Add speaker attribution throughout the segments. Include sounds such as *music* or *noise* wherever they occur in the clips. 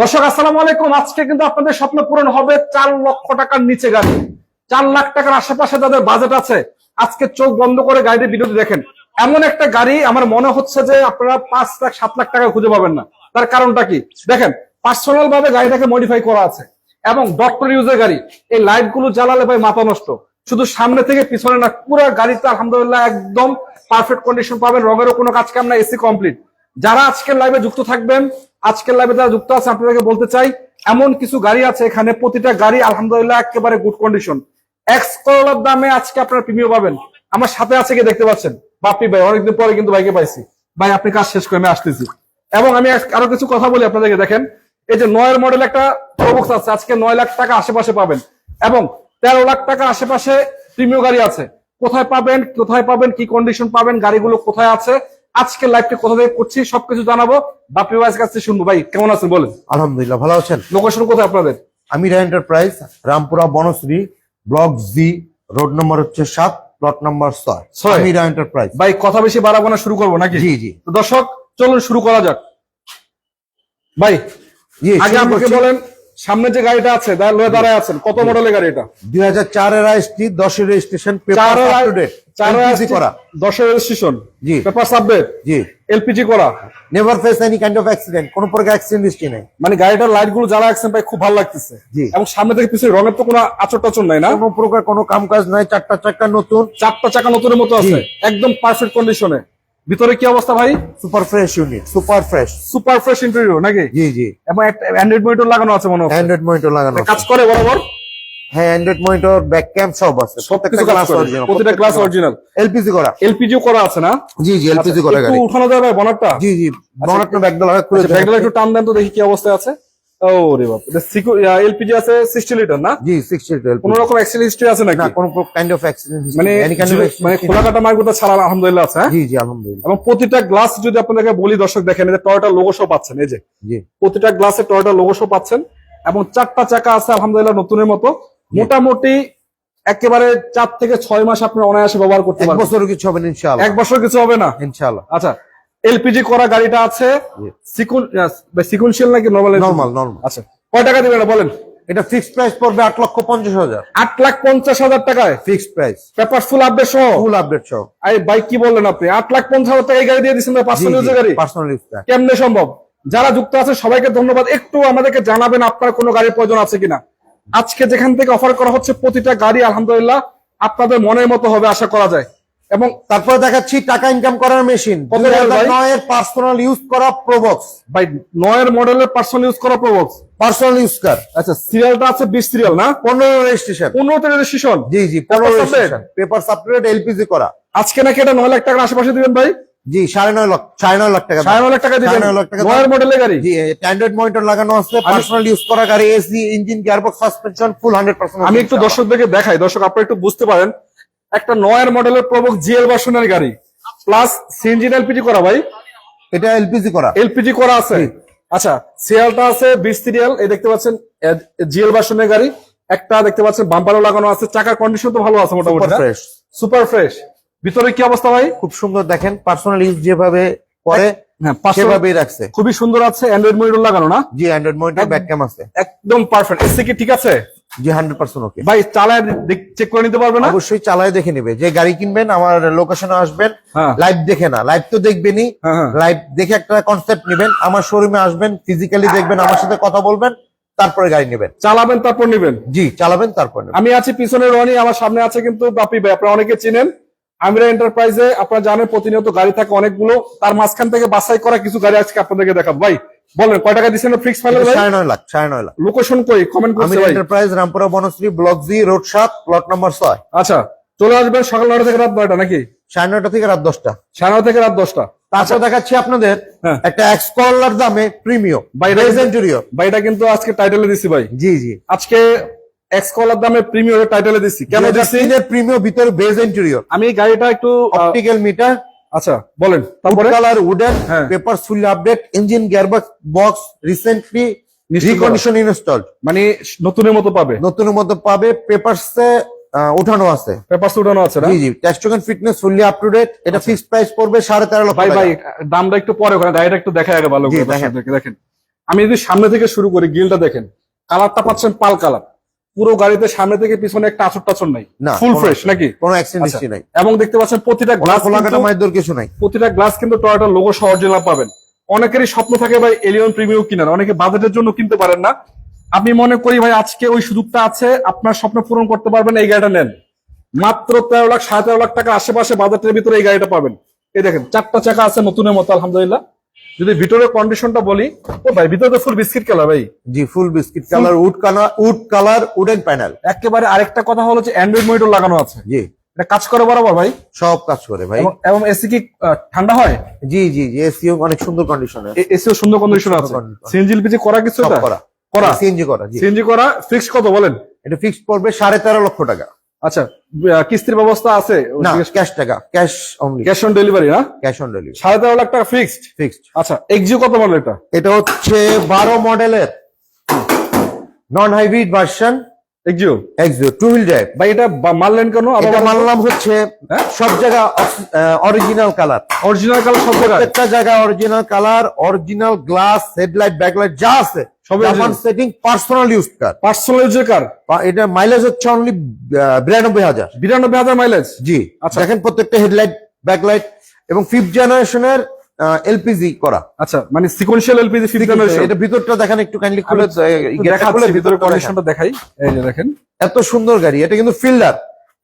Speaker 1: দর্শক, আসসালামু আলাইকুম। আজকে কিন্তু আপনাদের স্বপ্ন পূরণ হবে চার লক্ষ টাকার নিচে গাড়ি। চার লাখ টাকার আশেপাশে যাদের বাজেট আছে, আজকে চোখ বন্ধ করে গাড়িতে ভিডিওটি দেখেন। এমন একটা গাড়ি আমার মনে হচ্ছে যে আপনারা পাঁচ লাখ, সাত লাখ টাকা খুঁজে পাবেন না। তার কারণটা কি? দেখেন পার্সোনাল ভাবে গাড়িটাকে মডিফাই করা আছে এবং ডক্টর ইউজের গাড়ি। এই লাইটগুলো জ্বালালে ভাই মাথা নষ্ট। শুধু সামনে থেকে পিছনে না, পুরো গাড়িতে আলহামদুলিল্লাহ একদম পারফেক্ট কন্ডিশন পাবেন, রঙেরও কোনো কাজ কাম না এসি কমপ্লিট যারা আজকের লাইভে যুক্ত থাকবেন, আজকের লাইভে যারা যুক্ত আছে, আপনাদেরকে বলতে চাই, এমন কিছু গাড়ি আছে এখানে, প্রতিটা গাড়ি আলহামদুলিল্লাহ একেবারে গুড কন্ডিশন এক্স করোলার দামে আজকে আপনারা প্রিমিয় পাবেন। আমার সাথে আছে কি দেখতে পাচ্ছেন। বাপি ভাই, অনেকদিন পরে কিন্তু ভাইকে পাইছি। ভাই, আপনি কাজ শেষ করে আমি আসতেছি। এবং আমি আরও কিছু কথা বলি আপনাদেরকে, দেখেন। এই যে নয়ের মডেল একটা প্রবক্স আছে, আজকে নয় লাখ টাকা আশেপাশে পাবেন। এবং তেরো লাখ টাকা আশেপাশে প্রিমিয় গাড়ি আছে। কোথায় পাবেন কোথায় পাবেন, কি কন্ডিশন পাবেন, গাড়িগুলো কোথায় আছে আজকে লাইভটা কোথা থেকে করছি সবকিছু জানাব। বাপি ভাইয়ের কাছে শুনব। ভাই কেমন আছেন বলেন?
Speaker 2: আলহামদুলিল্লাহ ভালো আছেন?
Speaker 1: লোকেশন কোথায় আপনাদের?
Speaker 2: আমি Amira enterprise Rampura Banasree block G road number হচ্ছে সাত প্লট নম্বর ছয়। আমিরা এন্টারপ্রাইজ
Speaker 1: ভাই কথা বেশি বাড়াবো না শুরু করব নাকি?
Speaker 2: জি জি।
Speaker 1: তো দর্শক চলুন শুরু করা যাক। ভাই
Speaker 2: জি
Speaker 1: আগে আমাকে বলেন সামনে যে গাড়িটা আছে দাঁড়ায় আছেন কত মডেলের গাড়ি এটা?
Speaker 2: দুই হাজার চারের আইসটি দশের রেজিস্ট্রেশন
Speaker 1: চার
Speaker 2: করা।
Speaker 1: দশের রেজিস্ট্রেশন
Speaker 2: জি।
Speaker 1: পেপার সাবমিট
Speaker 2: জি।
Speaker 1: এলপিজি করা।
Speaker 2: Never face any kind of accident কোন প্রকার অ্যাক্সিডেন্ট হিস্ট্রি নেই।
Speaker 1: মানে গাড়িটার লাইটগুলো জ্বালা রাখছেন ভাই খুব ভালো লাগতেছে।
Speaker 2: জি।
Speaker 1: এবং সামনে থেকে পিছনে রঙের তো কোনো আচর টাচর নাই না?
Speaker 2: কোনো প্রকার কোনো কাম কাজ নাই চারটা চাকা নতুন।
Speaker 1: চারটা চাকা নতুনের মতো আছে একদম পারফেক্ট কন্ডিশনে ভিতরে কি অবস্থা ভাই?
Speaker 2: Super fresh unit super fresh
Speaker 1: super fresh interview নাকি?
Speaker 2: জি জি।
Speaker 1: এবং একটা অ্যান্ড্রয়েড মনিটর লাগানো আছে মনে হচ্ছে।
Speaker 2: অ্যান্ড্রয়েড মনিটর লাগানো
Speaker 1: কাজ করে বরাবর?
Speaker 2: হ্যাঁ অ্যান্ড্রয়েড মনিটর ব্যাক ক্যাম সব আছে।
Speaker 1: সবকিছু কাজ করে প্রতিটা ক্লাস অরিজিনাল
Speaker 2: এলপিজি করা।
Speaker 1: এলপিজিও করা আছে না?
Speaker 2: জি জি এলপিজি করা
Speaker 1: একটু
Speaker 2: গাড়ি।
Speaker 1: উঠানো যাবে বনারটা
Speaker 2: জি জি ব্যাগডাল হবে খুলে
Speaker 1: আচ্ছা। একটু টান দেন তো দেখি কি অবস্থায় আছে। ও রে বাপ এলপিজি আছে সিক্সটি লিটার না?
Speaker 2: জি সিক্সটি
Speaker 1: কোন রকম অ্যাক্সিডেন্ট হিস্ট্রি আছে নাকি?
Speaker 2: না কোনো কাইন্ড অফ অ্যাক্সিডেন্ট
Speaker 1: মানে মানে খোলা কাটা ছাড়া আলহামদুলিল্লাহ আছে হ্যাঁ?
Speaker 2: জি জি আলহামদুলিল্লাহ।
Speaker 1: এবং প্রতিটা গ্লাস যদি আপনাদেরকে বলি দর্শক দেখেন এই যে টয়োটা লোগো শো পাচ্ছেন এই যে।
Speaker 2: জি।
Speaker 1: প্রতিটা গ্লাসে টয়োটা লোগো শো পাচ্ছেন এবং চারটা চাকা আছে আলহামদুলিল্লাহ নতুনের মতো। মোটামুটি একেবারে চার থেকে ছয় মাস আপনি অনায়াসে ব্যবহার করতে পারবেন।
Speaker 2: বছর কিছু হবে না ইনশাআল্লাহ।
Speaker 1: এক বছর কিছু হবে না?
Speaker 2: ইনশাআল্লাহ।
Speaker 1: আচ্ছা এলপিজি করা গাড়িটা আছে। সিকুন সিকুনশিয়াল নাকি নর্মাল
Speaker 2: নরমাল নরমাল
Speaker 1: আচ্ছা কয় টাকা দিবেন এটা বলেন?
Speaker 2: এটা ফিক্সড প্রাইস পড়বে আট লক্ষ পঞ্চাশ হাজার।
Speaker 1: আট লাখ পঞ্চাশ হাজার টাকায়?
Speaker 2: Fixed price
Speaker 1: paper full update সহ?
Speaker 2: ফুল আপডেট সহ।
Speaker 1: আরে বাইক কি বললেন আপনি? আট লাখ পঞ্চাশ হাজার টাকা গাড়ি দিয়ে দিচ্ছেন পাঁচশো নিউজের গাড়ি?
Speaker 2: পার্সোনাল ইউজ
Speaker 1: কেমনে সম্ভব? যারা যুক্ত আছে সবাইকে ধন্যবাদ। একটু আমাদেরকে জানাবেন আপনার কোনো গাড়ির প্রয়োজন আছে কিনা। আজকে যেখান থেকে অফার করা হচ্ছে প্রতিটা গাড়ি আলহামদুলিল্লাহ আপনাদের মনের মতো হবে আশা করা যায়। এবং
Speaker 2: তারপরে দেখাচ্ছি টাকা ইনকাম করার মেশিন নয়ের পার্সোনাল ইউজ করা প্রোবক্স
Speaker 1: ভাই নয়ের মডেলের পার্সোনাল ইউজ করা প্রবক্স
Speaker 2: পার্সোনাল ইউজ কার
Speaker 1: আচ্ছা সিরিয়ালটা আছে বিশ সিরিয়াল না?
Speaker 2: পনেরো রেজিস্ট্রেশন
Speaker 1: পনেরোতে রেজিস্ট্রেশন
Speaker 2: জি জি পনেরো রেজিস্ট্রেশন পেপার সাপ্লিমেন্ট এলপিজি করা।
Speaker 1: আজকে নাকি এটা নয় লাখ টাকার আশেপাশে দিবেন ভাই?
Speaker 2: জি সাড়ে নয় সাড়ে নয় লাখ টাকা।
Speaker 1: সাড়ে নয় লাখ টাকা
Speaker 2: সাড়ে নয় লাখ টাকা
Speaker 1: নয়ের মডেলের গাড়ি?
Speaker 2: জি মনিটর লাগানো আছে পার্সোনাল ইউজ করা গাড়ি AC engine gearbox suspension full hundred percent
Speaker 1: আমি একটু দর্শকদেরকে দেখাই। দর্শক আপনারা একটু বুঝতে পারেন একটা নয়ের মডেলের প্রবক জিএল ভার্সনের গাড়ি প্লাস এলপিজি করা ভাই।
Speaker 2: এটা এলপিজি করা।
Speaker 1: এলপিজি করা আছে। আচ্ছা আছে বিশ সিরিয়াল এই দেখতে পাচ্ছেন জিএল ভার্সনের গাড়ি। একটা দেখতে পাচ্ছেন বাম্পারও লাগানো আছে। চাকার কন্ডিশন তো ভালো আছে মোটামুটি
Speaker 2: ফ্রেশ
Speaker 1: সুপার ফ্রেশ ভিতরে কি অবস্থা ভাই?
Speaker 2: খুব সুন্দর দেখেন পার্সোনাল ইউজ যেভাবে করে
Speaker 1: হ্যাঁ পাঁচশো
Speaker 2: সেভাবেই রাখছে।
Speaker 1: খুবই সুন্দর আছে অ্যান্ড্রয়েড মনিটর লাগানো না?
Speaker 2: জি অ্যান্ড্রয়েড মনিটর ব্যাক ক্যাম আছে।
Speaker 1: একদম পারফেক্ট এসি কি ঠিক আছে?
Speaker 2: জি হান্ড্রেড পার্সেন্ট ওকে
Speaker 1: ভাই চালায় চেক করে নিতে পারবে না?
Speaker 2: অবশ্যই চালায় দেখে নেবে। যে গাড়ি কিনবেন আমার লোকেশনে আসবেন
Speaker 1: হ্যাঁ।
Speaker 2: লাইভ দেখে না। লাইভ তো দেখবেনই।
Speaker 1: হ্যাঁ, হ্যাঁ।
Speaker 2: লাইভ দেখে একটা কনসেপ্ট নেবেন আমার শোরুমে আসবেন ফিজিক্যালি দেখবেন আমার সাথে কথা বলবেন তারপরে গাড়ি নেবেন।
Speaker 1: চালাবেন তারপর নিবেন?
Speaker 2: জি চালাবেন তারপর
Speaker 1: আমি আছি পিছনে রনি আমার সামনে আছে কিন্তু বাপি ভাই আপনারা অনেকে চিনেন। আমিরা এন্টারপ্রাইজে আপনারা জানেন প্রতিনিয়ত গাড়ি থাকে অনেকগুলো। তার মাঝখান থেকে বাছাই করা কিছু গাড়ি আজকে আপনাদেরকে দেখাবো। ভাই বলেন কয় টাকা দিচ্ছেন ফিক্স ফাইনাল ভাই?
Speaker 2: সাড়ে নয় লাখ সাড়ে নয় লাখ।
Speaker 1: লোকেশন কই? কমেন্ট করছে ভাই।
Speaker 2: Enterprise Rampura Banasree block G road সাত প্লট নাম্বার ছয়।
Speaker 1: আচ্ছা চলে আসবেন সকাল নয়টা থেকে রাত নয়টা নাকি?
Speaker 2: সাড়ে নয়টা থেকে রাত দশটা।
Speaker 1: সাড়ে নয়টা থেকে রাত দশটা।
Speaker 2: তারপর দেখাচ্ছি আপনাদের
Speaker 1: হ্যাঁ।
Speaker 2: একটা এক্স কলার দামে প্রিমিয়ম
Speaker 1: বাইরে
Speaker 2: সেঞ্চুরিও
Speaker 1: ভাই এটা কিন্তু আজকে টাইটেলে দিছি ভাই।
Speaker 2: জি জি।
Speaker 1: আজকে এক্স কলার দামে প্রিমিয়ার টাইটেলে দিছি। কেন দিছি?
Speaker 2: প্রিমিয়ম ভিতরে বেজ ইন্টেরিয়র
Speaker 1: আমি গাড়িটা একটু
Speaker 2: অপটিক্যাল মিটার
Speaker 1: আচ্ছা বলেন তারপরে?
Speaker 2: Colour wooden. Paper full update engine gearbox box recently recondition install
Speaker 1: মানে নতুনের মতো পাবে?
Speaker 2: নতুন মতো পাবে পেপারস উঠানো আছে।
Speaker 1: পেপার উঠানো আছে
Speaker 2: জি জি test fitness fully up to date এটা ফিক্সড প্রাইস পড়বে সাড়ে তেরো লক্ষ
Speaker 1: ভাই ভাই দামটা একটু পরে ওখানে গাড়িটা একটু দেখা আগে ভালো করে
Speaker 2: দেখেন।
Speaker 1: আমি যদি সামনে থেকে শুরু করি গিলটা দেখেন। কালারটা পাচ্ছেন পাল কালার পুরো গাড়িতে সামনে থেকে পিছনে একটা আচর টাচর নাই ফুল ফ্রেশ নাকি?
Speaker 2: কোনো অ্যাক্সিডেন্ট
Speaker 1: আচ্ছা।
Speaker 2: হিস্ট্রি নাই।
Speaker 1: এবং দেখতে পাচ্ছেন প্রতিটা গ্লাস
Speaker 2: খোলা কাটা মায়ের কিছু নাই।
Speaker 1: প্রতিটা গ্লাস কিন্তু টয়োটা লোগো সহ অরিজিনাল পাবেন। অনেকেরই স্বপ্ন থাকে ভাই এলিয়ন প্রিমিয়াম কিনার অনেকে বাজেটের জন্য কিনতে পারেন না। আমি মনে করি ভাই আজকে ওই সুযোগটা আছে আপনার স্বপ্ন পূরণ করতে পারবেন এই গাড়িটা নেন। মাত্র তেরো লাখ সাড়ে তেরো লাখ টাকার আশেপাশে বাজেটের ভিতরে এই গাড়িটা পাবেন। এই দেখেন চারটা চাকা আছে নতুনের মতো আলহামদুলিল্লাহ। যদি ভিতরের কন্ডিশনটা বলি ও ভাই ভিতরে তো ফুল বিস্কিট কালার ভাই।
Speaker 2: জি full biscuit colour wood colour wood colour wooden panel
Speaker 1: একেবারে আরেকটা কথা হলো যে অ্যান্ড্রয়েড মনিটর লাগানো আছে।
Speaker 2: জি।
Speaker 1: এটা কাজ করে বরাবর ভাই?
Speaker 2: সব কাজ করে ভাই।
Speaker 1: এবং- এসি কি ঠান্ডা হয়?
Speaker 2: জি জি জি এসিও অনেক সুন্দর কন্ডিশনে
Speaker 1: এসিও সুন্দর কন্ডিশন আছে। সিএনজি এলপিজি করা কিছু এটা
Speaker 2: করা।
Speaker 1: করা।
Speaker 2: সিএনজি করা জি।
Speaker 1: সিএনজি করা ফিক্স কত বলেন?
Speaker 2: এটা ফিক্সড পড়বে সাড়ে তেরো লক্ষ টাকা।
Speaker 1: আচ্ছা কিস্তির ব্যবস্থা আছে?
Speaker 2: না ক্যাশ টাকা cash only
Speaker 1: cash on delivery না?
Speaker 2: ক্যাশ অন ডেলিভারি
Speaker 1: সাড়ে তেরো লাখ টাকা ফিক্সড
Speaker 2: ফিক্সড
Speaker 1: আচ্ছা এক্সিও কত মডেল এটা?
Speaker 2: এটা হচ্ছে বারো মডেলের non hybrid version
Speaker 1: Axio
Speaker 2: Axio two wheel drive
Speaker 1: ভাই এটা মারলেন কেন?
Speaker 2: এটা মানলাম হচ্ছে
Speaker 1: হ্যাঁ?
Speaker 2: সব জায়গা অরিজিনাল কালার
Speaker 1: অরিজিনাল কালার সব জায়গায়?
Speaker 2: প্রত্যেকটা জায়গায় original colour original glass headlight backlight যা আছে। Japan setting personal use car
Speaker 1: personal ইউজের কার
Speaker 2: এটা মাইলেজ হচ্ছে অনলি বিরানব্বই হাজার।
Speaker 1: বিরানব্বই হাজার মাইলেজ
Speaker 2: জি।
Speaker 1: আচ্ছা।
Speaker 2: দেখেন প্রত্যেকটা হেডলাইট ব্যাকলাইট এবং ফিফথ জেনারেশনের এলপিজি করা।
Speaker 1: আচ্ছা মানে সিকোয়েন্সিয়াল এলপিজি
Speaker 2: এটা ভিতরটা দেখেন একটু কাইন্ডলি খুলে আহ,
Speaker 1: দেখাচ্ছি
Speaker 2: খুলে
Speaker 1: ভিতরে
Speaker 2: ভিতরে কন্ডিশন
Speaker 1: কন্ডিশনটা দেখাই। এই যে দেখেন।
Speaker 2: এত সুন্দর গাড়ি এটা কিন্তু ফিল্ডার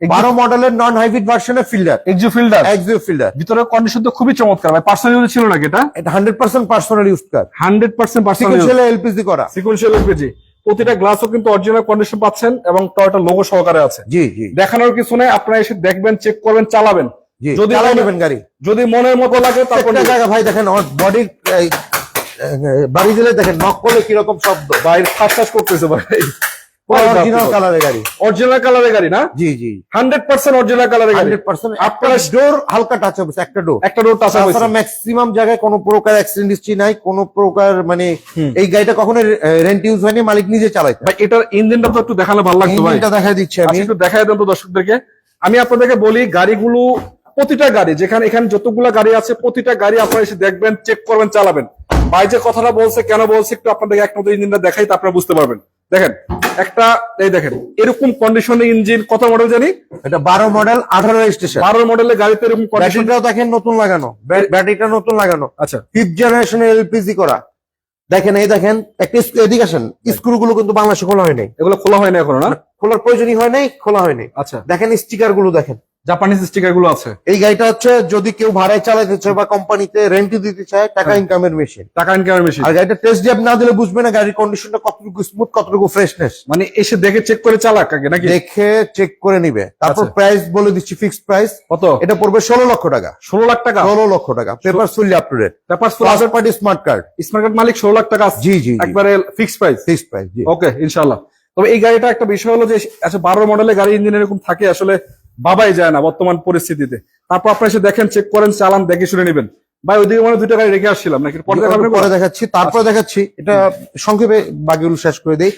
Speaker 2: বারো মডেলের নন হাইব্রিড ভার্সনের Fielder
Speaker 1: Axio Fielder
Speaker 2: Axio Fielder
Speaker 1: ভিতরে কন্ডিশন তো খুবই চমৎকার ভাই। পার্সোনাল ইউজ ছিল নাকি এটা?
Speaker 2: এটা hundred percent personal use car
Speaker 1: hundred percent personal use
Speaker 2: LPG করা।
Speaker 1: সিকোয়েন্সিয়াল এলপিজি প্রতিটা গ্লাসও কিন্তু অরিজিনাল কন্ডিশন পাচ্ছেন এবং টয়টা লোগো সহকারে আছে।
Speaker 2: জি জি।
Speaker 1: দেখানোর কিছু নেই আপনারা এসে দেখবেন চেক করবেন চালাবেন। যদি
Speaker 2: নেবেন গাড়ি।
Speaker 1: যদি মনের মতো লাগে তারপর
Speaker 2: জায়গা ভাই দেখেন বডি বাড়ি দিলে দেখেন নক করলে কীরকম শব্দ
Speaker 1: বাইরে ঠাস করতেছে ভাই। *laughs*
Speaker 2: অরিজিনাল গাড়ি।
Speaker 1: অরিজিনাল কালারের গাড়ি না?
Speaker 2: জি জি।
Speaker 1: হান্ড্রেড পার্সেন্ট অরিজিনাল কালারের গাড়ি।
Speaker 2: পার্সেন্ট
Speaker 1: আপনার
Speaker 2: ডোর হালকা টাচ হবে একটা ডোর
Speaker 1: একটা রোড টাচ
Speaker 2: তাছাড়া ম্যাক্সিমাম জায়গায় কোনো প্রকার অ্যাক্সিডেন্ট হিস্ট্রি নাই কোনো প্রকার মানে এই গাড়িটা কখনো রেন্ট ইউজ হয়নি মালিক নিজে
Speaker 1: ভাই এটার ইঞ্জিনটা তো একটু দেখালে ভালো লাগতো ভাই।
Speaker 2: ইঞ্জিনটা দেখা দিচ্ছি আমি।
Speaker 1: আচ্ছা, একটু দেখাই দেন তো দর্শকদেরকে। আমি আপনাদেরকে বলি গাড়িগুলো প্রতিটা গাড়ি যেখানে এখানে যতগুলো গাড়ি আছে প্রতিটা গাড়ি আপনারা এসে দেখবেন চেক করবেন চালাবেন। ভাই যে কথাটা বলছে কেন বলছে একটু আপনাদেরকে এক নতুন ইঞ্জিনটা দেখাই তা আপনারা বুঝতে পারবেন। দেখেন একটা এই দেখেন এরকম কন্ডিশনের ইঞ্জিন কত মডেল জানি?
Speaker 2: এটা বারো মডেল আঠারো রেজিস্ট্রেশন
Speaker 1: বারো মডেলের গাড়িতে এরকম কন্ডিশন
Speaker 2: ব্যাটারিটাও দেখেন নতুন লাগানো। ব্যাটারিটা নতুন লাগানো।
Speaker 1: আচ্ছা।
Speaker 2: ফিফথ জেনারেশনের এলপিজি করা। দেখেন এই দেখেন একটা এদিকে আসেন স্ক্রু গুলো কিন্তু বাংলাদেশে খোলা হয়নি
Speaker 1: এগুলো খোলা হয়নি এখনও না?
Speaker 2: খোলার প্রয়োজনই হয় নাই খোলা হয়নি
Speaker 1: আচ্ছা।
Speaker 2: দেখেন স্টিকারগুলো দেখেন।
Speaker 1: জাপানিজ স্টিকারগুলো আছে।
Speaker 2: এই গাড়িটা হচ্ছে যদি কেউ ভাড়ায় চালাতে চায় বা কোম্পানিতে রেন্টে দিতে চায় টাকা
Speaker 1: হ্যাঁ।
Speaker 2: ইনকামের মেশিন
Speaker 1: টাকা ইনকামের মেশিন
Speaker 2: আর গাড়িটা টেস্ট ড্রাইভ না দিলে বুঝবে না গাড়ির কন্ডিশনটা কতটুকু স্মুথ কতটুকু ফ্রেশনেস
Speaker 1: মানে এসে দেখে চেক করে চালাক আগে নাকি?
Speaker 2: দেখে চেক করে নিবে। তারপর
Speaker 1: আচ্ছা।
Speaker 2: প্রাইস বলে দিচ্ছি ফিক্সড প্রাইস
Speaker 1: কত?
Speaker 2: এটা পড়বে ষোলো লক্ষ টাকা।
Speaker 1: ষোলো লাখ টাকা?
Speaker 2: ষোলো লক্ষ টাকা। Paper fully up to date
Speaker 1: paper
Speaker 2: first party smart card
Speaker 1: smart card মালিক ষোলো লাখ টাকা
Speaker 2: জি জি
Speaker 1: একবারে ফিক্সড প্রাইস
Speaker 2: ফিক্সড প্রাইস জি।
Speaker 1: ওকে ইনশাল্লাহ তবে এই গাড়িটা একটা বিষয় হলো যে আচ্ছা বারো মডেলের গাড়ি ইঞ্জিন এরকম থাকে আসলে বাবাই যায় না বর্তমান পরিস্থিতিতে। তারপর আপনারা এসে দেখেন চেক করেন চালান দেখে শুনে নেবেন। ভাই ওইদিকে মানে দুইটা গাড়ি রেখে আসছিলাম নাকি? পরে
Speaker 2: দেখাচ্ছি তারপরে দেখাচ্ছি। এটা সংক্ষেপে বাকিগুলো শেষ করে দেই।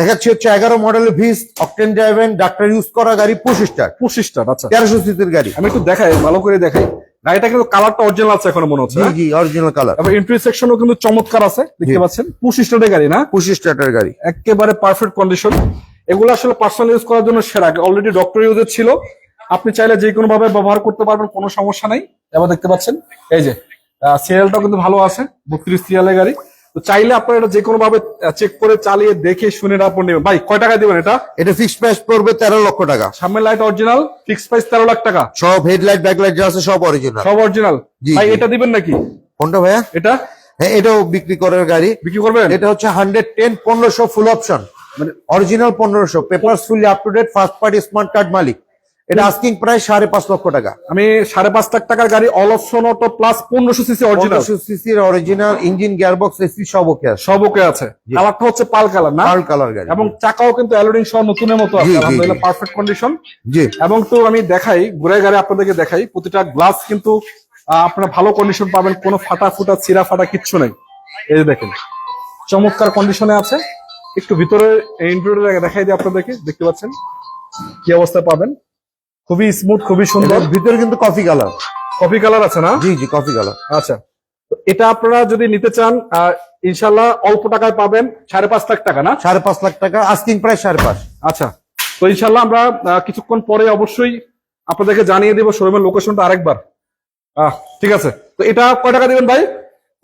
Speaker 2: দেখাচ্ছি হচ্ছে এগারো মডেলের ভিস অকটেন ড্রাইভেন ডাক্তার ইউজ করা গাড়ি পঁচিশ টাকা
Speaker 1: পঁচিশটা আচ্ছা।
Speaker 2: তেরোশো সিসির গাড়ি।
Speaker 1: আমি একটু দেখাই ভালো করে দেখাই। গাড়িটা কিন্তু কালারটা অরিজিনাল আছে এখনও মনে হচ্ছে
Speaker 2: জি? অরিজিনাল কালার
Speaker 1: এবং ইন্টারসেকশনও কিন্তু চমৎকার আছে দেখতে। পাচ্ছেন। পঁচিশটা গাড়ি না?
Speaker 2: পঁচিশ টাকার গাড়ি।
Speaker 1: একেবারে পারফেক্ট কন্ডিশন এগুলো আসলে পার্সোনাল ইউজ করার জন্য সেরা। অলরেডি ডক্টর ইউজের ছিল। আপনি চাইলে যে কোনো ভাবে ব্যবহার করতে পারবেন কোনো সমস্যা নাই। এবার দেখতে পাচ্ছেন এই যে সিরিয়ালটাও কিন্তু ভালো আছে বত্রিশ সিরিয়ালের গাড়ি। তো চাইলে আপনারা এটা যে কোনো ভাবে চেক করে চালিয়ে দেখে শুনে আপনি নেবেন। ভাই কয় টাকা দিবেন এটা?
Speaker 2: এটা ফিক্সড প্রাইস পড়বে তেরো লক্ষ টাকা।
Speaker 1: সামনের লাইট অরিজিনাল ফিক্স প্রাইস তেরো লাখ টাকা।
Speaker 2: সব হেডলাইট ব্যাকলাইট যা আছে সব অরিজিনাল
Speaker 1: সব অরিজিনাল ভাই এটা দিবেন নাকি?
Speaker 2: কোনটা ভাইয়া?
Speaker 1: এটা?
Speaker 2: হ্যাঁ এটাও বিক্রি করার গাড়ি।
Speaker 1: বিক্রি করবেন?
Speaker 2: এটা হচ্ছে হান্ড্রেড টেন পনেরোশো ফুল অপশন মানে অরিজিনাল পনেরোশো paper fully up to date first party smart card মালিক। এটা আস্কিং প্রায় সাড়ে পাঁচ লক্ষ টাকা।
Speaker 1: আমি সাড়ে পাঁচ লাখ টাকার গাড়ি অল অপশন অটো প্লাস পনেরোশো সিসি অরিজিনাল
Speaker 2: সিসির অরিজিনাল ইঞ্জিন গিয়ারবক্স এসি সব ওকে আছে।
Speaker 1: সব ওকে আছে। কালারটা হচ্ছে পাল কালার না?
Speaker 2: পার্ল কালার গাড়ি।
Speaker 1: এবং চাকাও কিন্তু অ্যালোডিং সহ নতুনের মতো আছে। আলহামদুলিল্লাহ পারফেক্ট কন্ডিশন
Speaker 2: জি।
Speaker 1: এবং তো আমি দেখাই ঘুরে গাড়ি আপনাদেরকে দেখাই প্রতিটা গ্লাস কিন্তু আপনারা ভালো কন্ডিশন পাবেন কোনো ফাটা ফুটা চিরা ফাটা কিচ্ছু নেই। এই দেখেন চমৎকার কন্ডিশনে আছে। একটু ভিতরে দেখাই দিই আপনাদেরকে দেখতে পাচ্ছেন? কি অবস্থা পাবেন? খুবই স্মুথ খুবই সুন্দর।
Speaker 2: ভিতরে কিন্তু কফি কালার
Speaker 1: কফি কালার আছে না?
Speaker 2: জি জি কফি কালার
Speaker 1: আচ্ছা। তো এটা আপনারা যদি নিতে চান ইনশাল্লাহ অল্প টাকায় পাবেন সাড়ে পাঁচ লাখ টাকা না?
Speaker 2: সাড়ে পাঁচ লাখ টাকা আস্কিং প্রায় সাড়ে পাঁচ।
Speaker 1: আচ্ছা। তো ইনশাল্লাহ আমরা কিছুক্ষণ পরে অবশ্যই আপনাদেরকে জানিয়ে দেবো শোরুমের লোকেশনটা আরেকবার। আহ ঠিক আছে। তো এটা কয় টাকা দিবেন ভাই?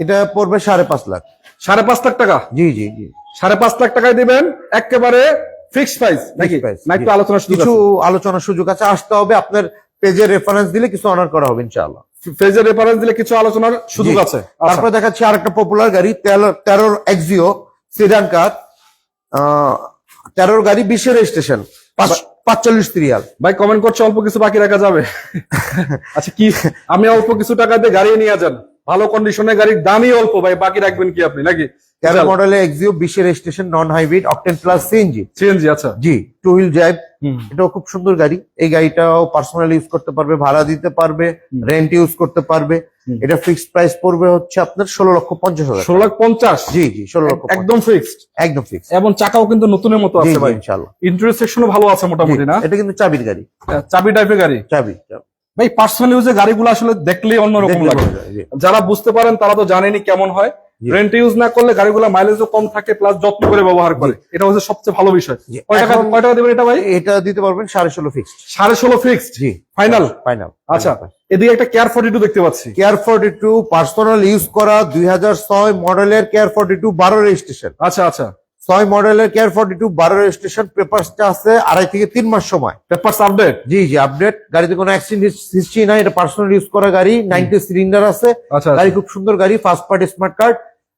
Speaker 2: এটা পড়বে সাড়ে পাঁচ লাখ।
Speaker 1: সাড়ে পাঁচ লাখ টাকা?
Speaker 2: জি জি জি।
Speaker 1: সাড়ে পাঁচ লাখ টাকায় দিবেন একেবারে ফিক্সড প্রাইস নাকি?
Speaker 2: price,
Speaker 1: না একটু আলোচনা
Speaker 2: কিছু আলোচনার সুযোগ আছে আসতে হবে আপনার পেজের রেফারেন্স দিলে কিছু অনার করা হবে ইনশাআল্লাহ।
Speaker 1: ফেজের রেফারেন্স দিলে কিছু আলোচনার সুযোগ আছে। আচ্ছা।
Speaker 2: তারপরে দেখাচ্ছি আরেকটা পপুলার গাড়ি তেরোর এক্সিও সিডান কার তেরোর গাড়ি বিশের রেজিস্ট্রেশন পাঁচচল্লিশ রিয়াল।
Speaker 1: ভাই কমেন্ট করছে অল্প কিছু বাকি রাখা যাবে। *laughs* আচ্ছা কি আমি অল্প কিছু টাকা দিয়ে গাড়ি নিয়ে যান। ভালো কন্ডিশনের গাড়ির দামই অল্প ভাই বাকি রাখবেন কি আপনি নাকি?
Speaker 2: তেরো মডেলের এক্সিও বিশের registration non hybrid octane plus CNG
Speaker 1: CNG আচ্ছা।
Speaker 2: জি টু হুইল ড্রাইভ এটাও খুব সুন্দর গাড়ি। এই গাড়িটাও পার্সোনাল ইউজ করতে পারবে ভাড়া দিতে পারবে রেন্ট ইউজ করতে পারবে। এটা ফিক্সড প্রাইস পড়বে হচ্ছে আপনার ষোলো লক্ষ পঞ্চাশ হাজার
Speaker 1: ষোলো লাখ পঞ্চাশ?
Speaker 2: জি জি ষোলো লক্ষ
Speaker 1: একদম ফিক্সড
Speaker 2: একদম ফিক্স
Speaker 1: এবং চাকাও কিন্তু নতুনের মতো আছে ভাই।
Speaker 2: ইনশাল্লাহ
Speaker 1: ইন্টারেস্ট সেকশনও ভালো আছে মোটামুটি না?
Speaker 2: এটা কিন্তু চাবির গাড়ি।
Speaker 1: চাবি টাইপের গাড়ি?
Speaker 2: চাবি।
Speaker 1: ভাই পার্সোনাল ইউজে গাড়িগুলো আসলে দেখলেই অন্যরকম লাগে। যারা বুঝতে পারেন তারা তো জানেনি কেমন হয়। রেন্ট ইউজ না করলে গাড়িগুলো মাইলেজও কম থাকে প্লাস যত্ন করে ব্যবহার করে। এটা হচ্ছে সবচেয়ে ভালো বিষয়।
Speaker 2: জি।
Speaker 1: কয় টাকা কয় টাকা দেবেন এটা ভাই?
Speaker 2: এটা দিতে পারবেন সাড়ে ষোলো ফিক্সড
Speaker 1: সাড়ে ষোলো ফিক্সড
Speaker 2: জি।
Speaker 1: ফাইনাল
Speaker 2: ফাইনাল
Speaker 1: আচ্ছা এদিকে একটা কেয়ার ফর্টি টু দেখতে পাচ্ছি।
Speaker 2: Care forty two personal use করা দুই হাজার ছয় মডেলের কেয়ার ফর্টি টু বারো রেজিস্ট্রেশন
Speaker 1: আচ্ছা আচ্ছা।
Speaker 2: ছয় মডেলের কেয়ার ফর্টি টু বারো রেজিস্ট্রেশন পেপারসটা আছে আড়াই থেকে তিন মাস সময়।
Speaker 1: পেপারস আপডেট
Speaker 2: জি জি আপডেট গাড়িতে কোনো অ্যাক্সিডেন্ট হিস্ট্রি নাই এটা পার্সোনাল ইউজ করা গাড়ি নাইনটি সিলিন্ডার আছে।
Speaker 1: আচ্ছা
Speaker 2: গাড়ি খুব সুন্দর গাড়ি ফার্স্ট পার্টি স্মার্ট কার্ড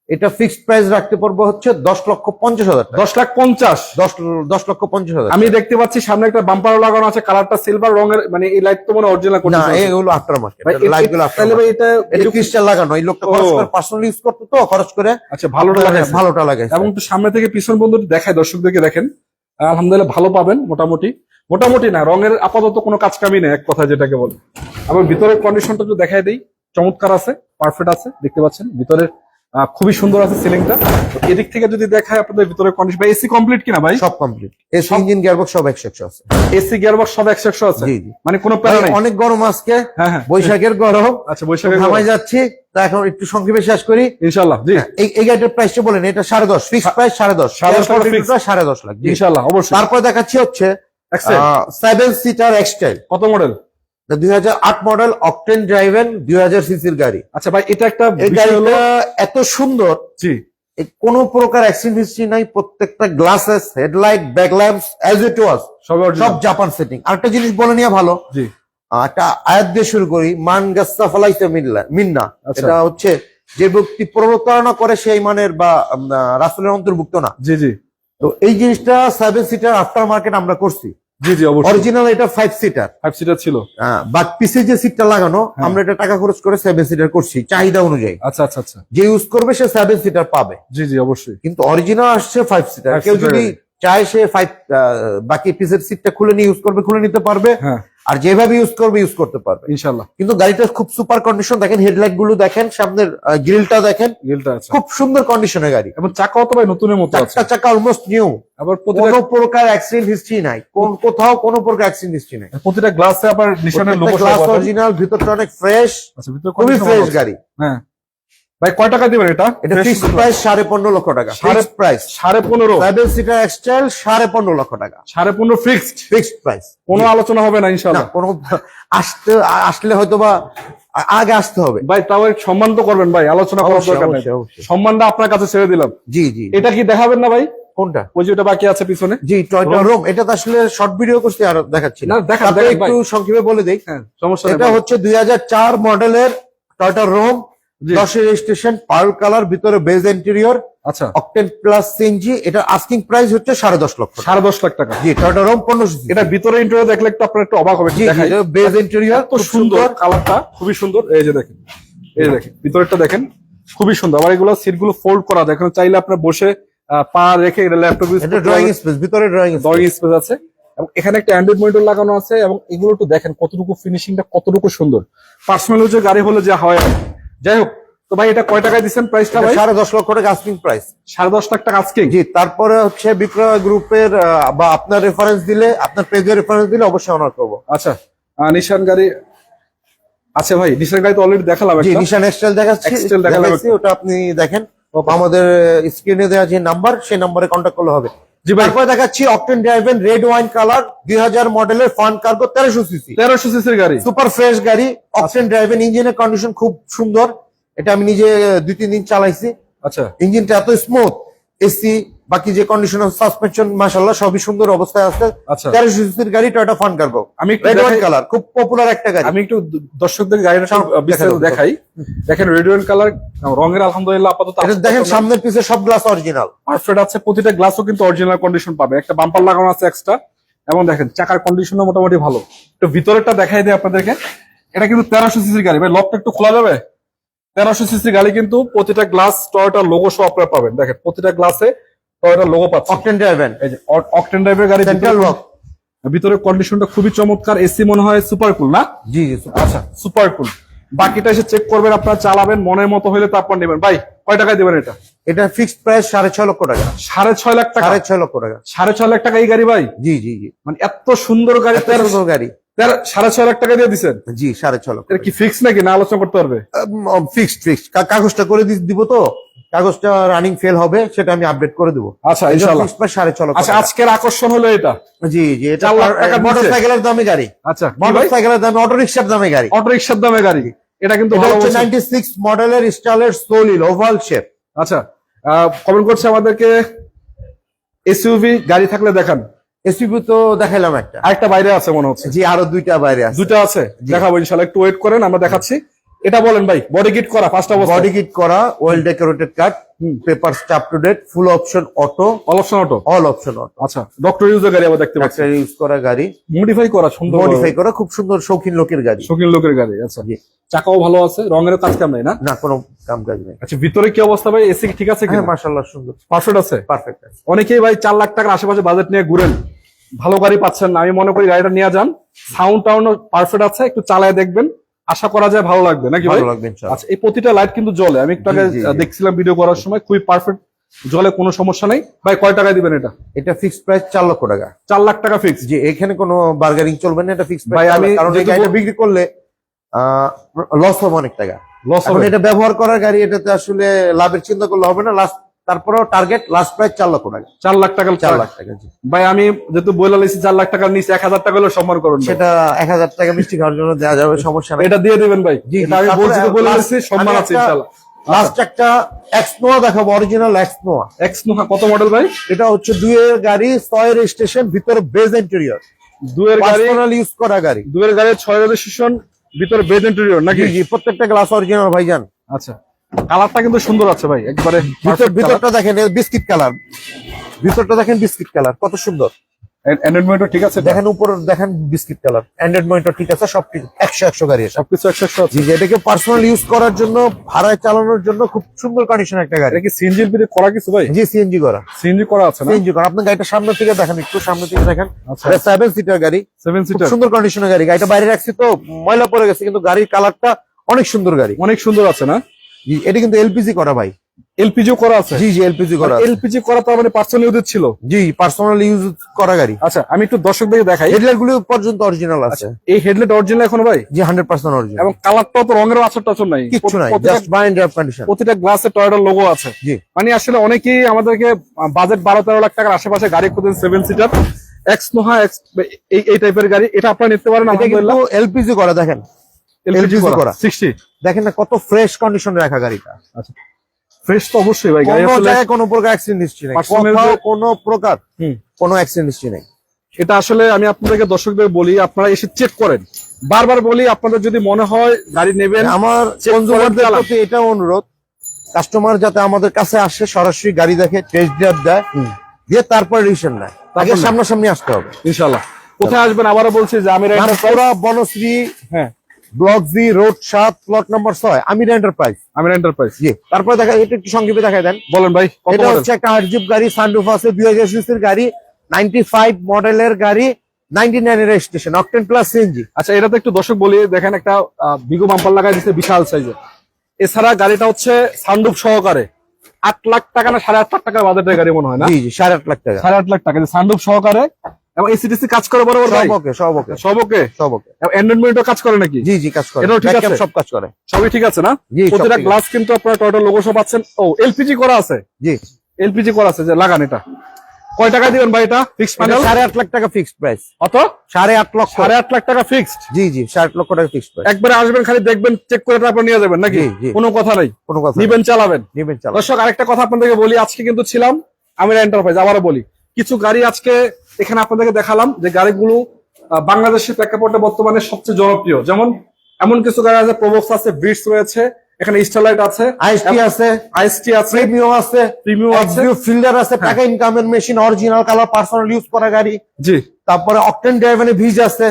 Speaker 2: এটা ফিক্সড প্রাইস রাখতে পারব হচ্ছে দশ লক্ষ পঞ্চাশ হাজার
Speaker 1: দশ লাখ পঞ্চাশ।
Speaker 2: দশ দশ লক্ষ পঞ্চাশ হাজার
Speaker 1: আমি দেখতে পাচ্ছি সামনে একটা বাম্পারও লাগানো আছে কালারটা সিলভার রঙের মানে এই লাইট তো মনে অরিজিনাল
Speaker 2: না এগুলো আফটার মার্কেট
Speaker 1: লাইটগুলো এটা
Speaker 2: এটা ক্রিস্টাল লাগানো এই লোকটা খরচ করে পার্সোনাল ইউজ করতে তো খরচ করে
Speaker 1: আচ্ছা ভালোটা লাগাইছে।
Speaker 2: ভালোটা লাগে
Speaker 1: এবং একটু সামনে থেকে পিছন বন্ধু দেখায় দর্শকদেরকে দেখেন। আলহামদুলিল্লাহ ভালো পাবেন মোটামুটি। মোটামুটি না রঙের আপাতত কোনো কাজ কামি নেই এক কথা যেটাকে বলে। আবার ভিতরের কন্ডিশনটা একটু দেখাই দিই। চমৎকার আছে পারফেক্ট আছে দেখতে পাচ্ছেন। ভিতরের খুবই সুন্দর আছে সিলিংটা। এদিক থেকে যদি দেখায় আপনাদের ভিতরের কন্ডিশন ভাই এসি কমপ্লিট কিনা ভাই?
Speaker 2: সব কমপ্লিট এসি ইঞ্জিন গিয়ারবক্স সব একশো একশো আছে।
Speaker 1: এসি গিয়ারবক্স সব একশো একশো আছে?
Speaker 2: জি জি।
Speaker 1: মানে কোনো প্যারা নেই?
Speaker 2: অনেক গরম আজকে।
Speaker 1: হ্যাঁ হ্যাঁ।
Speaker 2: বৈশাখের গরম।
Speaker 1: আচ্ছা বৈশাখের
Speaker 2: ঘামাই যাচ্ছি তা এখন একটু সংক্ষেপে শেষ করি।
Speaker 1: ইনশাল্লাহ জি।
Speaker 2: এই এই গাড়িটার প্রাইসটা বলেন এটা সাড়ে দশ ফিক্স প্রাইস সাড়ে দশ।
Speaker 1: সাড়ে দশ টাকা fixed।
Speaker 2: সাড়ে দশ লাখ জি।
Speaker 1: ইনশাল্লাহ অবশ্যই।
Speaker 2: তারপর দেখাচ্ছি হচ্ছে সেভেন সিটার এক্সটাইল
Speaker 1: কত মডেল
Speaker 2: দুই হাজার আট মডেল অকটেন ড্রাইভেন দুই হাজার সিসির গাড়ি।
Speaker 1: আচ্ছা ভাই এটা একটা হলো
Speaker 2: গাড়িটা এত সুন্দর।
Speaker 1: জি।
Speaker 2: কোনো প্রকার অ্যাক্সিডেন্ট হিস্ট্রি নাই প্রত্যেকটা glasses headlight back lamps as it was
Speaker 1: সব
Speaker 2: জাপান সেটিং আরেকটা জিনিস বলে নিয়ে ভালো।
Speaker 1: জি।
Speaker 2: একটা আয়াত দিয়ে শুরু করি মান গাস্তা ফালাইতে মিন্না।
Speaker 1: আচ্ছা।
Speaker 2: এটা হচ্ছে যে ব্যক্তি প্ররোচনা করে সেই মানের বা রাসূলের অন্তর্ভুক্ত না।
Speaker 1: জি জি।
Speaker 2: তো এই জিনিসটা সেভেন সিটার আফটার মার্কেট আমরা করছি।
Speaker 1: জি জি অবশ্যই।
Speaker 2: অরিজিনাল এটা ফাইভ সিটার
Speaker 1: ফাইভ সিটার ছিল।
Speaker 2: বাট পিছে যে সিটটা লাগানো আমরা এটা টাকা খরচ করে সেভেন সিটার করছি চাহিদা অনুযায়ী।
Speaker 1: আচ্ছা আচ্ছা আচ্ছা।
Speaker 2: যে ইউজ করবে সে সেভেন সিটার পাবে।
Speaker 1: জি জি অবশ্যই।
Speaker 2: কিন্তু অরিজিনাল আসছে ফাইভ সিটার
Speaker 1: Five
Speaker 2: কেউ যদি। চায় সে ফাইভ বাকি পিসের সিটটা খুলে নিয়ে ইউজ করবে খুলে নিতে পারবে।
Speaker 1: হ্যাঁ।
Speaker 2: আর যেভাবে ইউজ করবে ইউজ করতে পারবে।
Speaker 1: ইনশাল্লাহ।
Speaker 2: কিন্তু গাড়িটা খুব সুপার কন্ডিশন দেখেন হেডলাইটগুলো দেখেন সামনের গ্রিলটা দেখেন।
Speaker 1: গ্রিলটা
Speaker 2: খুব সুন্দর কন্ডিশনের গাড়ি।
Speaker 1: এবং চাকাও তো ভাই নতুনের মতো আছে।
Speaker 2: চাকা অলমোস্ট নিউ
Speaker 1: আবার প্রতিটা
Speaker 2: কোনো প্রকার অ্যাক্সিডেন্ট হিস্ট্রি নাই। কোন কোথাও কোনো প্রকার অ্যাক্সিডেন্ট হিস্ট্রি নাই।
Speaker 1: প্রতিটা গ্লাসে আবার নিশানের লোগো
Speaker 2: গ্লাস অরিজিনাল ভিতরটা অনেক ফ্রেশ
Speaker 1: আচ্ছা ভিতরে
Speaker 2: খুবই ফ্রেশ গাড়ি।
Speaker 1: হ্যাঁ। ভাই কয় টাকা দিবেন এটা?
Speaker 2: এটা ফিক্সড প্রাইস সাড়ে পনেরো লক্ষ টাকা।
Speaker 1: সাড়ে-
Speaker 2: ফিক্সড প্রাইস
Speaker 1: সাড়ে পনেরো।
Speaker 2: সেভেন সিটার এক্সটাইল সাড়ে পনেরো লক্ষ টাকা।
Speaker 1: সাড়ে পনেরো ফিক্সড
Speaker 2: ফিক্সড প্রাইস
Speaker 1: কোনো আলোচনা হবে না ইনশাল্লাহ
Speaker 2: কোনো আসতে আসলে হয়তো বা আগে আসতে হবে।
Speaker 1: ভাই তাও সম্মান তো করবেন ভাই আলোচনা করার দরকার নেই। সম্মানটা আপনার কাছে ছেড়ে দিলাম।
Speaker 2: জি জি
Speaker 1: এটা কি দেখাবেন না ভাই?
Speaker 2: কোনটা?
Speaker 1: ওই যে ওটা বাকি আছে পিছনে।
Speaker 2: জি টয়টা রোম এটা তো আসলে শর্ট ভিডিও করতে আর দেখাচ্ছি না।
Speaker 1: ভাই।
Speaker 2: একটু সংক্ষেপে বলে দেই।
Speaker 1: হ্যাঁ সমস্যা
Speaker 2: এটা হচ্ছে দুই হাজার চার মডেলের টয়টা রোম। দশের রেজিস্ট্রেশন পার্ল কালার ভিতরে বেজ ইন্টেরিয়র
Speaker 1: আচ্ছা।
Speaker 2: অকটেন প্লাস সিএনজি এটা আস্কিং প্রাইস হচ্ছে সাড়ে দশ লক্ষ
Speaker 1: সাড়ে দশ লাখ টাকা।
Speaker 2: জি টয়টা রোম পনেরোশো
Speaker 1: এটা ভিতরে ইন্টারভিউ দেখলে একটু আপনার একটু অবাক হবে
Speaker 2: বেজ ইন্টেরিয়র
Speaker 1: এত সুন্দর। কালারটা খুবই সুন্দর। এই যে দেখেন এই যে দেখেন ভিতরেরটা দেখেন খুবই সুন্দর। আবার এগুলো সিটগুলো ফোল্ড করা দেখেন চাইলে আপনার বসে পা রেখে ল্যাপটপ ইউজ
Speaker 2: ড্রয়িং স্পেস ভিতরে ড্রয়িং
Speaker 1: ড্রয়িং স্পেস আছে। এবং এখানে একটা অ্যান্ড্রয়েড মনিটর লাগানো আছে এবং এগুলো একটু দেখেন কতটুকু ফিনিশিংটা কতটুকু সুন্দর। পার্সোনাল যে গাড়ি হলে যা হয়। যাই হোক তো ভাই এটা কয় টাকায় দিচ্ছেন প্রাইসটা ভাই?
Speaker 2: সাড়ে দশ লক্ষ টাকা আস্কিং প্রাইস
Speaker 1: সাড়ে দশ লাখ টাকা আজকে
Speaker 2: জি তারপরে হচ্ছে বিক্রয় গ্রুপের বা আপনার রেফারেন্স দিলে আপনার পেজের রেফারেন্স দিলে অবশ্যই অনার করব।
Speaker 1: আচ্ছা নিশান গাড়ি আচ্ছা ভাই নিশার গাড়ি তো অলরেডি দেখালাম
Speaker 2: জি নিশান এক্সটেল দেখাচ্ছি
Speaker 1: দেখালাম
Speaker 2: দেখাচ্ছি, ওটা আপনি দেখেন। আমাদের স্ক্রিনে দেওয়া যে নাম্বার সেই নম্বরে কন্ট্যাক্ট করলে হবে। তারপরে দেখাচ্ছি octane driven red wine colour দুই হাজার মডেলের ফান কার্গো তেরোশো সিসি
Speaker 1: তেরোশো সিসির গাড়ি।
Speaker 2: সুপার ফ্রেশ গাড়ি অকটেন ড্রাইভেন ইঞ্জিনের কন্ডিশন খুব সুন্দর। এটা আমি নিজে দুই তিন দিন চালাইছি।
Speaker 1: আচ্ছা।
Speaker 2: ইঞ্জিনটা এত স্মুথ এসি বাকি যে কন্ডিশন সাসপেনশন মাশাল্লাহ সবই সুন্দর অবস্থায় আছে।
Speaker 1: আচ্ছা।
Speaker 2: তেরোশো সিসির গাড়ি টয়টা ফান কার্গো
Speaker 1: আমি
Speaker 2: রেড
Speaker 1: দেখাই-
Speaker 2: কালার খুব পপুলার একটা গাড়ি।
Speaker 1: আমি একটু দর্শকদের গাড়িটা বিস্তারিত দেখাই। দেখেন রেড রেডিয়েন্ট কালার রঙের আলহামদুলিল্লাহ আপাতত
Speaker 2: দেখেন সামনের পিছে সব গ্লাস অরিজিনাল
Speaker 1: পারফেক্ট আছে প্রতিটা গ্লাসও কিন্তু অরিজিনাল কন্ডিশন পাবে। একটা বাম্পার লাগানো আছে এক্সট্রা এবং দেখেন চাকার কন্ডিশনও মোটামুটি ভালো। একটু ভিতরেরটা দেখাই দিই আপনাদেরকে। এটা কিন্তু তেরোশো সিসির গাড়ি। ভাই লকটা একটু খোলা যাবে? তেরোশো সিসির গাড়ি কিন্তু প্রতিটা গ্লাস টয়টার লোগো সহ আপনারা পাবেন। দেখেন প্রতিটা গ্লাসে টয়টার লোগো পাচ্ছেন
Speaker 2: অকটেন ড্রাইভেন
Speaker 1: এই যে অকটেন ড্রাইভের গাড়ি
Speaker 2: সেন্ট্রাল লক
Speaker 1: ভিতরে কন্ডিশনটা খুবই চমৎকার। এসি মনে হয় সুপার কুল না?
Speaker 2: জি জি
Speaker 1: আচ্ছা সুপার কুল বাকিটা এসে চেক করবেন আপনারা চালাবেন মনের মতো হলে তারপর নেবেন। ভাই কয় টাকায় দেবেন এটা?
Speaker 2: এটা ফিক্সড প্রাইস সাড়ে ছয় লক্ষ টাকা।
Speaker 1: সাড়ে ছয় লাখ টাকা?
Speaker 2: সাড়ে ছয় লক্ষ টাকা।
Speaker 1: সাড়ে ছয় লাখ টাকা এই গাড়ি ভাই?
Speaker 2: জি জি জি।
Speaker 1: মানে এত সুন্দর গাড়ি
Speaker 2: সুন্দর গাড়ি।
Speaker 1: সাড়ে ছয় লাখ টাকা দিয়ে দিচ্ছেন
Speaker 2: জি সাড়ে ছয়
Speaker 1: কি ফিক্স নাকি? না আলোচনা করতে পারবে?
Speaker 2: ফিক্সড ফিক্সড কাগজটা করে দিব তো? কাগজটা রানিং ফেল হবে সেটা আমি আপডেট করে দেবো।
Speaker 1: আচ্ছা
Speaker 2: সাড়ে ছয়
Speaker 1: আচ্ছা আজকের আকর্ষণ হলো এটা।
Speaker 2: জি জি এটা দামে গাড়ি।
Speaker 1: আচ্ছা
Speaker 2: দামে দামে গাড়ি।
Speaker 1: দামে গাড়ি। এটা কিন্তু।
Speaker 2: নাইনটি সিক্স মডেলের স্টাইলের সোলিল ওভাল শেপ
Speaker 1: আচ্ছা কমেন্ট করছে আমাদেরকে। এসইউভি গাড়ি থাকলে দেখান।
Speaker 2: এসইবি তো দেখাইলাম একটা।
Speaker 1: আরেকটা বাইরে আছে মনে হচ্ছে।
Speaker 2: জি আরও দুইটা বাইরে আছে।
Speaker 1: দুটো আছে। দেখাবো ইনশাল্লাহ একটু ওয়েট করেন আমরা দেখাচ্ছি। এটা বলেন ভাই বডি কিট করা ফার্স্ট অবস্থা।
Speaker 2: বডি কিট করা well decorated cut. Paper up to date full option auto
Speaker 1: all option auto
Speaker 2: all option auto
Speaker 1: আচ্ছা ডক্টর ইউজের গাড়ি আবার দেখতে পাচ্ছি।
Speaker 2: ইউজ করা গাড়ি।
Speaker 1: মডিফাই করা সুন্দর।
Speaker 2: মডিফাই করা খুব সুন্দর শৌখিন লোকের গাড়ি।
Speaker 1: শৌখিন লোকের গাড়ি আচ্ছা। চাকাও ভালো আছে রঙের কাজ কাম নাই না?
Speaker 2: না কোনো কাম কাজ নেই।
Speaker 1: আচ্ছা ভিতরে কি অবস্থা ভাই? এসি ঠিক আছে কি
Speaker 2: হ্যাঁ মাশাআল্লাহ সুন্দর।
Speaker 1: পারফেক্ট আছে?
Speaker 2: পারফেক্ট আছে।
Speaker 1: অনেকেই ভাই চার লাখ টাকার আশেপাশে বাজেট নিয়ে ঘুরেন। ভালো গাড়ি পাচ্ছেন না। আমি মনে করি গাড়িটা নিয়ে যান। সাউন্ড টাউন্ড পারফেক্ট আছে। একটু চালায় দেখবেন। আশা করা যায় ভালো লাগবে। নাকি
Speaker 2: ভালো লাগবে
Speaker 1: আচ্ছা এই প্রতিটা লাইট কিন্তু জ্বলে। আমি একটু আগে
Speaker 2: জি, জি, জি।
Speaker 1: দেখছিলাম ভিডিও করার সময়। খুবই পারফেক্ট জ্বলে কোনো সমস্যা নেই। ভাই কয় টাকায় দিবেন এটা?
Speaker 2: এটা ফিক্সড প্রাইস চার লক্ষ টাকা।
Speaker 1: চার লাখ টাকা ফিক্স
Speaker 2: যে এখানে কোনো বার্গারিং চলবে না। এটা ফিক্সড
Speaker 1: ভাই,
Speaker 2: প্রাইস
Speaker 1: আমি
Speaker 2: কারণ গাড়িটা বিক্রি করলে লস হবে অনেক টাকা।
Speaker 1: লস হবে।
Speaker 2: এটা ব্যবহার করার গাড়ি এটাতে আসলে লাভের চিন্তা করলে হবে না। লাস্ট তারপরেও টার্গেট লাস্ট প্রাইস চার লক্ষ টাকা।
Speaker 1: চার লাখ টাকা
Speaker 2: চার লাখ টাকা
Speaker 1: ভাই আমি যেহেতু বলে লাইছি চার লাখ টাকার নিচে এক হাজার টাকা হলে সম্মান করুন
Speaker 2: সেটা এক হাজার টাকা মিষ্টি খাওয়ার জন্য দেওয়া যাবে সমস্যা নেই।
Speaker 1: এটা দিয়ে দিবেন ভাই।
Speaker 2: জি।
Speaker 1: আমি বলছি তো বলে
Speaker 2: last-
Speaker 1: লাইছি সম্মান আছে ইনশাআল্লাহ।
Speaker 2: লাস্ট একটা এক্সনোয়া দেখাবো অরিজিনাল এক্সনোয়া
Speaker 1: কত মডেল ভাই?
Speaker 2: এটা হচ্ছে দুইয়ের গাড়ি ভিতরে বেজ ইন্টেরিয়র
Speaker 1: দুয়ের গাড়ি
Speaker 2: ইউজ করা গাড়ি।
Speaker 1: দুয়ের গাড়ি ছয় রেজিস্ট্রেশন ভিতরে বেড ইন্টেরিয়র নাকি?
Speaker 2: জি প্রত্যেকটা গ্লাস অরিজিনাল ভাইজান।
Speaker 1: আচ্ছা। কালারটা কিন্তু সুন্দর আছে ভাই একবারে
Speaker 2: ভিতর ভিতরটা দেখেন বিস্কিট কালার। ভিতরটা দেখেন বিস্কিট কালার কত সুন্দর।
Speaker 1: Android monitor ঠিক আছে
Speaker 2: দেখেন উপর দেখেন বিস্কিট কালার। অ্যান্ড্রয়েড মনিটর ঠিক আছে সব ঠিক একশো একশো গাড়ি এটা
Speaker 1: সবকিছু একশো একশো আছে।
Speaker 2: জি জি এটাকে পার্সোনাল ইউজ করার জন্য ভাড়ায় চালানোর জন্য খুব সুন্দর কন্ডিশন একটা গাড়ি।
Speaker 1: এটা কি সিএনজি এর করা কিছু ভাই?
Speaker 2: জি সিএনজি করা।
Speaker 1: সিএনজি করা আছে না?
Speaker 2: সিএনজি করা। আপনি গাড়িটা সামনে থেকে দেখেন একটু সামনে থেকে দেখেন।
Speaker 1: আচ্ছা।
Speaker 2: এটা সেভেন সিটার গাড়ি।
Speaker 1: সেভেন সিটার
Speaker 2: সুন্দর কন্ডিশনের গাড়ি। গাড়িটা বাইরে রাখছি তো ময়লা পড়ে গেছে কিন্তু গাড়ির কালারটা অনেক সুন্দর গাড়ি।
Speaker 1: অনেক সুন্দর আছে না?
Speaker 2: এটা কিন্তু এলপিজি করা ভাই।
Speaker 1: এলপিজি করা আছে?
Speaker 2: জি জি এলপিজি করা
Speaker 1: এলপিজি করা তো মানে পার্সোনাল ইউজ ছিল?
Speaker 2: জি পার্সোনাল ইউজ করা গাড়ি।
Speaker 1: আচ্ছা আমি একটু দর্শকদের দেখাই।
Speaker 2: হেডলাইটগুলো পর্যন্ত অরিজিনাল আছে।
Speaker 1: এই হেডলাইট অরিজিনাল এখন ভাই?
Speaker 2: জি হান্ড্রেড পার্সেন্ট অরিজিনাল
Speaker 1: এবং কালারটাও তো রঙের আচর টাচর নাই।
Speaker 2: কিচ্ছু নাই
Speaker 1: প্রতিটা-
Speaker 2: জাস্ট বাইন্ড ড্রাইভ কন্ডিশন
Speaker 1: প্রতিটা গ্লাসে টয়টার লোগো আছে।
Speaker 2: জি।
Speaker 1: মানে আসলে অনেকেই আমাদেরকে বাজেট বারো তেরো লাখ টাকার আশেপাশে গাড়ি খুঁজেন seven seater X Noah X এই টাইপের গাড়ি। এটা আপনারা নিতে পারেন আলহামদুলিল্লাহ।
Speaker 2: এলপিজি করা দেখেন।
Speaker 1: এলপিজি করা
Speaker 2: করা।
Speaker 1: সিক্সটি
Speaker 2: দেখেন না কত ফ্রেশ কন্ডিশনে রাখা গাড়িটা।
Speaker 1: ফ্রেশ তো অবশ্যই ভাই গাড়ি আসলে
Speaker 2: কোনো প্রকার অ্যাক্সিডেন্ট হিস্ট্রি নেই। কোথাও কোনো প্রকার
Speaker 1: হুম।
Speaker 2: কোনো অ্যাক্সিডেন্ট হিস্ট্রি নেই।
Speaker 1: এটা আসলে আমি আপনাদেরকে দর্শকদের বলি আপনারা এসে চেক করেন। বারবার বলি আপনাদের যদি মনে হয় গাড়ি নেবেন
Speaker 2: আমার
Speaker 1: check
Speaker 2: কনজিউমারদের প্রতি এটা অনুরোধ কাস্টমার যাতে আমাদের কাছে আসে সরাসরি গাড়ি দেখে টেস্ট ড্রাইভ দেয় দিয়ে তারপর ডিসিশন নেয়। আগে সামনাসামনি আসতে হবে।
Speaker 1: ইনশাল্লাহ কোথায় আসবেন? আবারও বলছি যে আমি
Speaker 2: রামপুরা বনশ্রী
Speaker 1: হ্যাঁ।
Speaker 2: ব্লক জি রোড সাত প্লট নম্বর ছয় আমির এন্টারপ্রাইজ
Speaker 1: আমি এন্টারপ্রাইজ
Speaker 2: জি তারপরে দেখা এটা একটু সংক্ষেপে দেখাই দেন।
Speaker 1: বলেন ভাই
Speaker 2: এটা হচ্ছে একটা হারজিপ গাড়ি সানরুফ আছে দুই হাজার সিসির গাড়ি নাইনটি ফাইভ মডেলের গাড়ি নাইনটি নাইনের রেজিস্ট্রেশন অকটেন প্লাস সিএনজি
Speaker 1: আচ্ছা এটা তো একটু দর্শক বলি দেখেন একটা বিগো বাম্পার লাগাই দিচ্ছে বিশাল সাইজের এছাড়া গাড়িটা হচ্ছে সানরুফ সহকারে। আট লাখ টাকা না সাড়ে আট লাখ টাকার বাজেটের গাড়ি মনে হয় না?
Speaker 2: সাড়ে আট লাখ টাকা।
Speaker 1: সাড়ে আট লাখ টাকা। সানরুফ সহকারে এবং এসিডিসি কাজ করে বরাবর ভাই?
Speaker 2: সব ওকে সব ওকে।
Speaker 1: সব ওকে?
Speaker 2: সব ওকে।
Speaker 1: অ্যান্ড্রয়েড মিনিটও কাজ করে নাকি?
Speaker 2: জি জি কাজ করে।
Speaker 1: এটাও ঠিক আছে?
Speaker 2: সব কাজ করে।
Speaker 1: সবই ঠিক আছে না? প্রতিটা গ্লাস কিন্তু আপনারা টয়টা লোগো সব পাচ্ছেন। ও এলপিজি করা আছে?
Speaker 2: জি।
Speaker 1: এলপিজি করা আছে যে লাগান এটা। কয় টাকা দিবেন ভাই এটা? ফিক্স
Speaker 2: এটা
Speaker 1: প্যানেল
Speaker 2: সাড়ে আট লাখ টাকা ফিক্সড প্রাইস
Speaker 1: অত
Speaker 2: সাড়ে আট লক্ষ।
Speaker 1: সাড়ে আট লাখ টাকা ফিক্সড
Speaker 2: জি জি সাড়ে আট লক্ষ টাকা ফিক্সড প্রাইস
Speaker 1: একবারে আসবেন খালি দেখবেন চেক করে তারপর নিয়ে যাবেন নাকি। কোনো কথা নাই।
Speaker 2: কোনো কথা
Speaker 1: নিবেন চালাবেন।
Speaker 2: নিবেন চালা
Speaker 1: দর্শক আরেকটা কথা আপনাদেরকে বলি আজকে কিন্তু ছিলাম আমির এন্টারপ্রাইজ আবারও বলি। কিছু গাড়ি আজকে এখানে আপনাদেরকে দেখালাম যে গাড়িগুলো বাংলাদেশের প্রেক্ষাপটে বর্তমানে সবচেয়ে জনপ্রিয়। যেমন এমন কিছু গাড়ি আছে প্রবক্স আছে ব্রিটস রয়েছে এখানে স্টারলাইট আছে
Speaker 2: আইএসটি আছে
Speaker 1: আইএসটি আছে
Speaker 2: প্রিমিয়াম আছে
Speaker 1: প্রিমিয়াম আছে।
Speaker 2: ফিল্ডার আছে টাকা ইনকামের machine original colour personal use করা গাড়ি।
Speaker 1: জি।
Speaker 2: তারপরে অকটেন ড্রাইভারে ভিজ আছে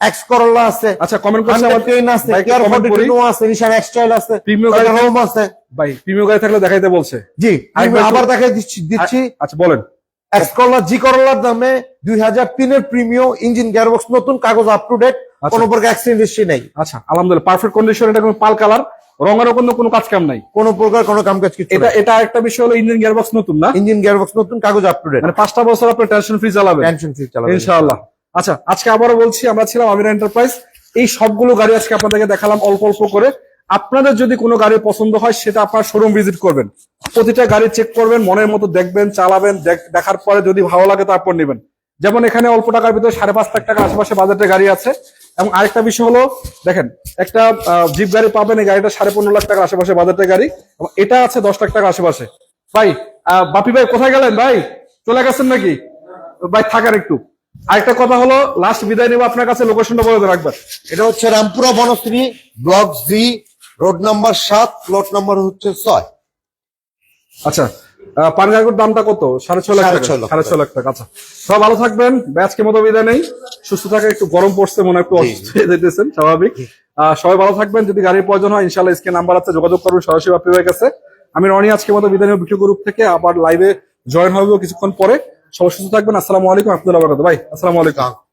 Speaker 2: এক্স করোলা আছে
Speaker 1: আচ্ছা কমেন্ট করছে আমার
Speaker 2: টেন আছে কেয়ার
Speaker 1: comment
Speaker 2: ফর্টি
Speaker 1: করি।
Speaker 2: টু আছে নিশান এক্সটাইল আছে
Speaker 1: Premium গাড়ি-
Speaker 2: রোম আছে।
Speaker 1: ভাই প্রিমিয়াম গাড়ি থাকলে দেখাইতে বলছে।
Speaker 2: জি
Speaker 1: আরেকবার
Speaker 2: আবার দেখাই দিচ্ছি দিচ্ছি।
Speaker 1: আচ্ছা বলেন।
Speaker 2: এক্স করোলা জি করোলার দামে দুই হাজার তিনের প্রিমিয়াম ইঞ্জিন গিয়ারবক্স নতুন কাগজ আপ টু ডেট
Speaker 1: আচ্ছা।
Speaker 2: কোনো প্রকার অ্যাক্সিডেন্ট হিস্ট্রি নেই।
Speaker 1: আচ্ছা আলহামদুলিল্লাহ পারফেক্ট কন্ডিশন এটা কোনো পাল কালার রঙেরও কোনো কোনো কাজ কাম নাই।
Speaker 2: কোনো প্রকার কোনো কাম কাজ কিছু
Speaker 1: এটা এটা একটা বিষয় হলো ইঞ্জিন গিয়ারবক্স নতুন না?
Speaker 2: ইঞ্জিন গিয়ারবক্স নতুন কাগজ আপ টু ডেট
Speaker 1: মানে পাঁচটা বছর আপনি টেনশন ফ্রি চালাবেন।
Speaker 2: টেনশন ফ্রি চালাবেন।
Speaker 1: ইনশাআল্লাহ। আচ্ছা আজকে আবারও বলছি আমরা ছিলাম আমির এন্টারপ্রাইজ এই সবগুলো গাড়ি আজকে আপনাদেরকে দেখালাম অল্প অল্প করে। আপনাদের যদি কোনো গাড়ি পছন্দ হয়, সেটা আপনার শোরুম ভিজিট করবেন। প্রতিটা গাড়ি চেক করবেন, মনের মতো দেখবেন, চালাবেন, দেখ- দেখার পরে যদি ভালো লাগে তারপর নেবেন। যেমন এখানে অল্প টাকার ভিতরে সাড়ে পাঁচ লাখ টাকা আশেপাশে বাজেটের গাড়ি আছে। এবং আরেকটা বিষয় হলো, দেখেন, একটা জিপ গাড়ি পাবেন, এই গাড়িটা সাড়ে পনেরো লাখ টাকার আশেপাশে বাজেটের গাড়ি। এবং এটা আছে দশ লাখ টাকার আশেপাশে। ভাই বাপি ভাই, কোথায় গেলেন ভাই? চলে গেছেন নাকি? ভাই থাকার একটু। আরেকটা কথা হলো লাস্ট বিদায় নেব আপনার কাছে লোকেশনটা বলে রাখবেন
Speaker 2: এটা হচ্ছে Rampura Banasree block G road number সাত প্লট নাম্বার হচ্ছে ছয়।
Speaker 1: আচ্ছা পানগাগুর দামটা কত? সাড়ে ছয় লাখ
Speaker 2: সাড়ে ছয় লাখ
Speaker 1: টাকা। আচ্ছা সব ভালো থাকবেন। ব্যাচকে মতো বিদায় নেই সুস্থ থাকে একটু গরম পড়ছে মনে হয় একটু অসুস্থ হয়ে যেতেছেন স্বাভাবিক। আহ, সবাই ভালো থাকবেন। যদি গাড়ির প্রয়োজন হয় ইনশাল্লাহ স্ক্রিন নাম্বার আছে যোগাযোগ করবেন সরাসরি বাপি ভাইয়ের কাছে আমি রনি আজকে মতো বিদায় নেব ভিডিও গ্রুপ থেকে। আবার লাইভে জয়েন হব কিছুক্ষণ পরে। সবাই সুস্থ থাকবেন। আসসালামু আলাইকুম আব্দুল্লাহ ভাই আসসালামু আলাইকুম।